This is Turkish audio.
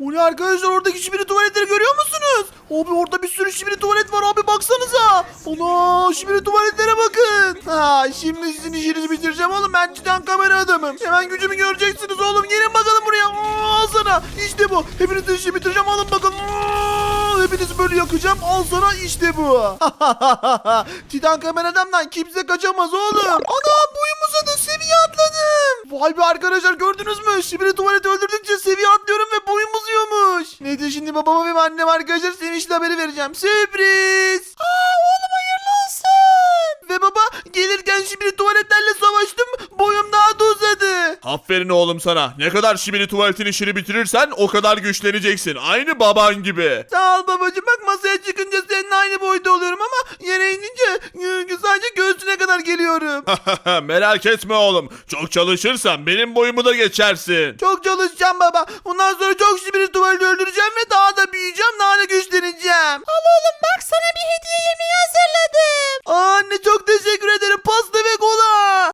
O arkadaşlar oradaki şibiri tuvaletleri görüyor musunuz? Abi orada bir sürü şibiri tuvalet var abi baksanıza. Ana şibiri tuvaletlere bakın. Ha şimdi sizin işinizi bitireceğim oğlum ben cidden kamera adamım. Hemen gücümü göreceksiniz oğlum gelin bakalım buraya. Aa, sana işte bu. Hepinizin işini bitireceğim alın bakalım. Aa, Hepinizi böyle yakacağım al sana işte bu. Titan kamera adamdan kimse kaçamaz oğlum. Ana boyum uzadı seviye atladım. Vay be arkadaşlar gördünüz mü? Şibiri tuvaleti öldürdükçe seviye atlıyorum ve boyum uzuyormuş. Neyse şimdi babama ve anneme arkadaşlar sevinçli haberi vereceğim. Sürpriz. Aa oğlum hayırlı olsun. Ve baba gelirken şibiri tuvaletlerle savaştım. Boyum daha da uzadı. Aferin oğlum sana. Ne kadar şibiri tuvaletin işini bitirirsen o kadar güçleneceksin. Aynı baban gibi. Sağ ol babacığım bak masaya çıkınca seninle aynı boyda kadar geliyorum. Merak etme oğlum. Çok çalışırsan benim boyumu da geçersin. Çok çalışacağım baba. Bundan sonra çok şibiri tuvaleti öldüreceğim ve daha